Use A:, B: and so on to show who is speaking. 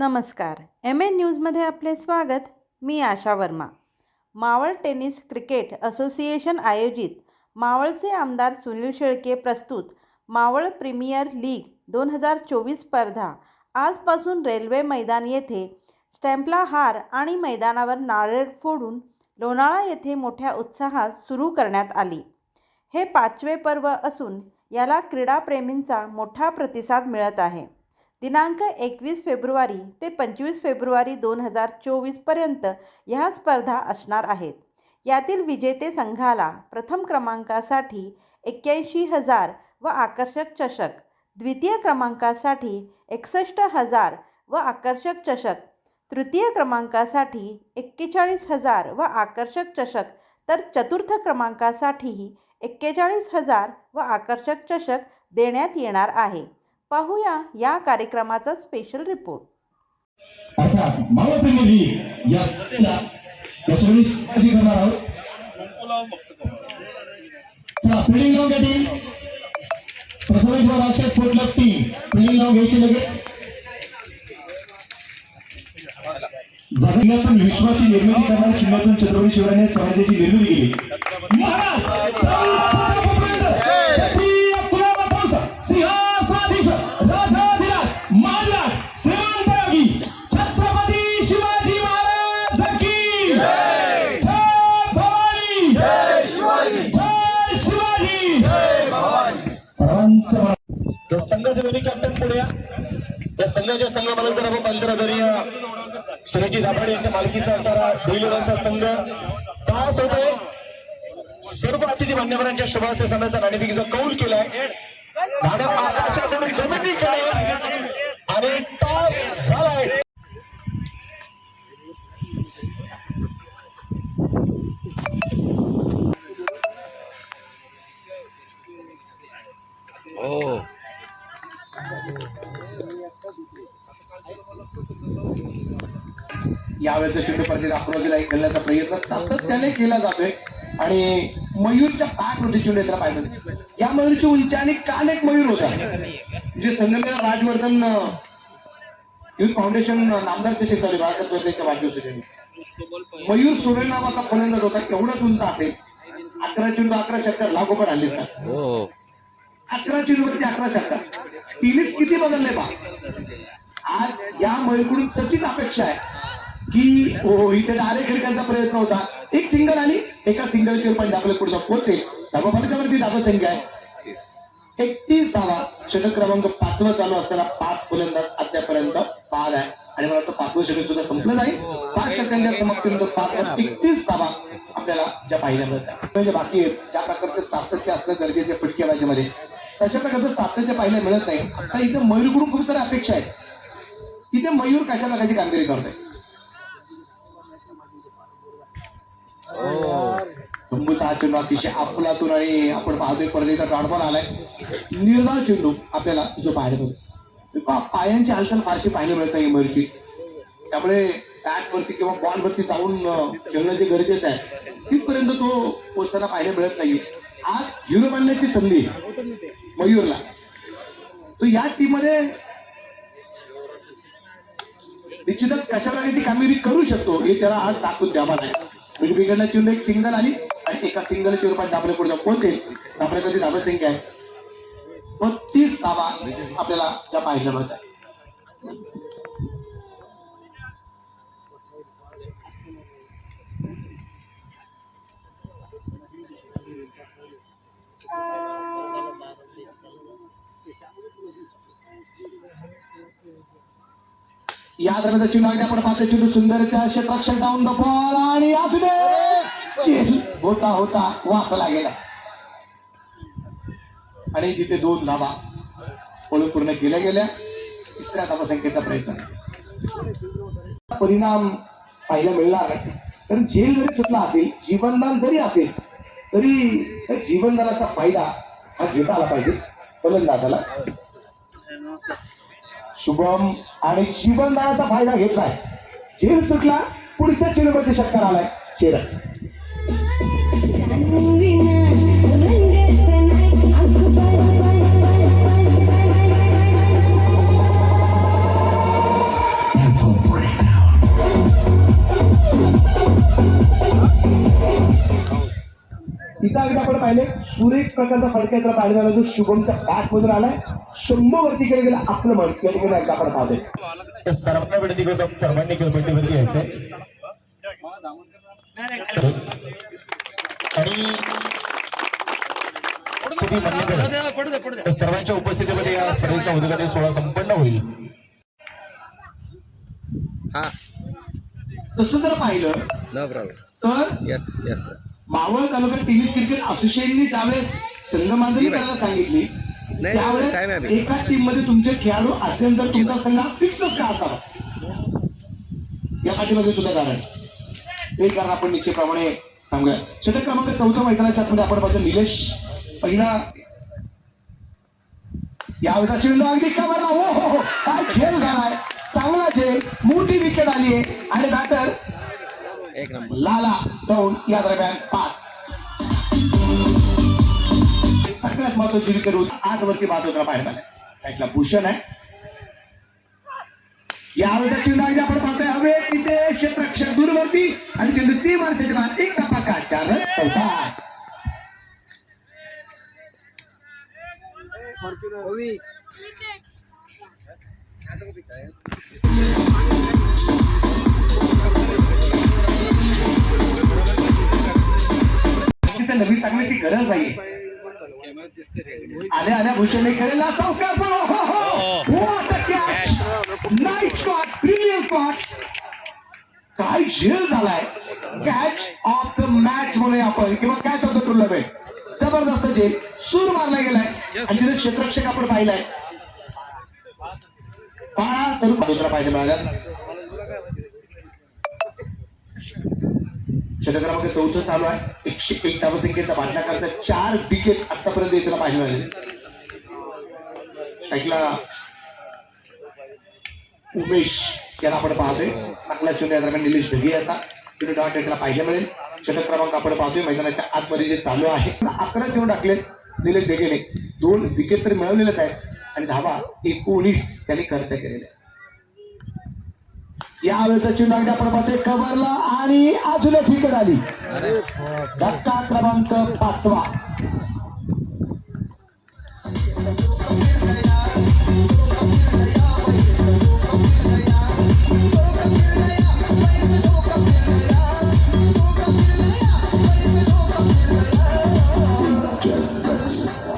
A: नमस्कार. M N न्यूजमध्ये आपले स्वागत. मी Asha Varma. Maval tennis cricket association आयोजित मावळचे आमदार सुनील शेळके प्रस्तुत मावळ प्रीमियर लीग दोन हजार चोवीस स्पर्धा. आजपासून रेल्वे मैदान येथे स्टॅम्पला हार आणि मैदानावर नारळ फोडून लोणाळा येथे मोठ्या उत्साहात सुरू करण्यात आली. हे पाचवे पर्व असून याला क्रीडाप्रेमींचा मोठा प्रतिसाद मिळत आहे. दिनांक एकवीस फेब्रुवारी ते पंचवीस फेब्रुवारी दोन हजार चोवीसपर्यंत ह्या स्पर्धा असणार आहेत. यातील विजेते संघाला प्रथम क्रमांकासाठी एक्क्याऐंशी हजार व आकर्षक चषक द्वितीय क्रमांकासाठी एकसष्ट हजार व आकर्षक चषक तृतीय क्रमांकासाठी एक्केचाळीस हजार व आकर्षक चषक तर चतुर्थ क्रमांकासाठीही एक्केचाळीस हजार व आकर्षक चषक देण्यात येणार आहे. पाहूया या कार्यक्रमाचा स्पेशल रिपोर्ट
B: विश्वाची निर्मिती करणाऱ्या शून्यातून छत्रपती शिवरायाने स्वराज्याची निर्मिती केली
C: संघाचे दोन्ही कॅप्टन पुढे या. संघाच्या संघामध्ये मला जर आपण पंधराधरी शरजी दाभाडे यांच्या मालकीचा असणारा बैलवांचा संघ तास होतोय. सर्व अतिथी मान्यवरांच्या शुभास्ते सणाचा नाणेफेकीचा कौल केलाय. नाणं आकाशाकडून जमिनीकडे. आणि
B: यावेळेचा चेंडू स्पर्धेत अप्रोचला खेळण्याचा प्रयत्न सातत्याने केला जातोय. आणि मयूरच्या पाठवरती चेंडू येताना पाहिजे या मयूरची उंची आणि काल एक मयूर होता. जे संगमेर राजवर्धन युथ फाउंडेशन नामदारचे शेतकरी बाळासाहेब वाढदिवसाच्या मयूर सोरेल नावाचा फलंदाज होता. केवढाच उंच असेल अकरा चेंडू अकरा षटकार लागू पण आणले अकरा चेंडूवरती अकरा षटकार तिनेच किती बदलले बा? आज या मयूरकडून तशीच अपेक्षा आहे. की हो इथे डायरेक्ट खेळण्याचा प्रयत्न होता. एक सिंगल आली एका सिंगल ची पण आपल्या पुढचा पोहोचेल धाबा फलकावरती धाबा संख्या आहे. एकतीस धावा षटक क्रमांक पाचवा चालू असताना पाच फलंदाज अद्यापर्यंत बाद आहे. आणि मला वाटतं पाचवं षटक सुद्धा संपलं नाही. पाच षटकांच्या समाप्तीनंतर पाच वर एकतीस धावा आपल्याला ज्या पाहिल्या मिळतात. म्हणजे बाकी ज्या प्रकारचे सातत्य असणं गरजेचे फटक्या बाजीमध्ये तशा प्रकारचं सातत्य पाहायला मिळत नाही. आता इथे मयूरकडून खूप साऱ्या अपेक्षा आहेत. इथे मयूर कशा प्रकारची कामगिरी करतोय? चेंडू अतिशय अफलातून आणि आपण पाहतोय परदेचा पण आलाय. निर्मळ चेंडू आपल्याला जो पाहायला पहा, पायांची हालचाल फारशी पाहायला मिळत नाही मयूरची. त्यामुळे बॅट वरती किंवा बॉल वरती जाऊन खेळणं जे गरजेचं आहे तिथपर्यंत तो पोचताना पाहायला मिळत नाही आज हिरो बनण्याची संधी मयूरला. तो या टीममध्ये निश्चितच कशा प्रकारे ती कामगिरी करू शकतो हे त्याला आज दाखवून द्यावा लागेल. म्हणजे बिघडला चेंडू एक सिंगल आली आणि एका सिंगल चेंडू दाबले पुढे पोहोचेल. आपल्या कधी धाबा संख्या आहे. बत्तीस धावा आपल्याला त्या पाहायला मिळत आहे या दरम्यान चेंडू अगदी आपण पाहतो चेंडू सुंदर त्या क्षेत्ररक्षक डाऊन द बॉल आणि असू दे होता होता वाचला गेला. आणि तिथे दोन धावा पळून पूर्ण केल्या गेल्या. तिसऱ्या धावा संख्येचा प्रयत्न. परिणाम पाहायला मिळणार नाही. कारण जेल जरी सुटला असेल जीवनदान जरी असेल तरी जीवनदानाचा फायदा हा घेता आला पाहिजे फलंदाजाला. शुभम आणि जीवनदानाचा फायदा घेतलाय. झेल सुटला पुढच्या चेंडूवरती षटकार आलाय. चेडा अगदी आपण पाहिले. सुरेख प्रकारचा फडका यात्रा पाहिला जो शुभमच्या बॅट मधून आलाय. शंभर वरती केलं गेलं आपलं मन या ठिकाणी एकदा आपण पाहतोय.
C: सर्वांना विनंती करतो सर्वांनी खेळपट्टीवरती यायचंय आणि सर्वांच्या उपस्थितीमध्ये या स्पर्धेचा उद्घाटन सोहळा संपन्न होईल.
D: हा.
B: तसं जर पाहिलं
D: नो प्रॉब्लेम
B: तर
D: येस येस येस
B: मावळ तालुका टेनिस क्रिकेट असोसिएशनने ज्यावेळेस संघ बांधणी करायला सांगितली त्यावेळेस. एका टीममध्ये तुमचे खेळाडू असेल तर तुमचा संघ फिक्सच का असावा? या पाठीमागे सुद्धा कारण ते कारण आपण निश्चितप्रमाणे सांगूया. षटक क्रमांक चौथा मैदानाच्या आतमध्ये आपण पाहतो निलेश. पहिला यावेळेला चेंडू अगदी कमरला हो हो हो. काय खेळ झालाय? चांगला खेळ. मोठी विकेट आली आहे. आणि बॅटर
D: एक नंबर.
B: लाला दोन या दरम्यान पाच. सगळ्यात महत्वाची विकेट होती आठ वरती बाद होताना बाहेर आल्या त्यातला भूषण आहे. यावेळेला चेंडू अगदी आपण पाहतोय. हवे तिथे क्षेत्ररक्षक दूरवरती. आणि चेंडू ती माणसाच्या बाद एक टप्पा चार रन चौथा तिथे सांगण्याची गरज नाही आल्या आल्या भूषणने केलेला चौकार हो, हो, हो. काय झेल झालाय. कॅच ऑफ द मॅच म्हणूया आपण. किंवा कॅच ऑफ द टुर्नामेंट जबरदस्त झेल. सूर मारला गेलाय. आणि तिथे क्षेत्ररक्षक आपण पाहिलाय. पाहिजे महाराज षटक क्रमांक चौथं चालू आहे. एकशे एक धावसंख्येचा बांधला करता चार विकेट आतापर्यंत येताना पाहिजे मिळाले. ऐकला. उमेश याला आपण पाहतोय. चांगला चेंडू या दरम्यान निलेश ढगे याचा तिथे डॉट याला पाहिजे मिळेल. षटक क्रमांक आपण पाहतोय. मैदानाच्या आतमध्ये जे चालू आहे. अकरा चेंडू टाकले निलेश ढगेने. दोन विकेट तरी मिळवलेलेच आहेत. आणि धावा एकोणीस त्यांनी खर्च केलेले यावेळेचा चिन्हांका प्रभाते कवरला आणि आजूला फिकट आली धक्का क्रमांक पाचवा Thank you.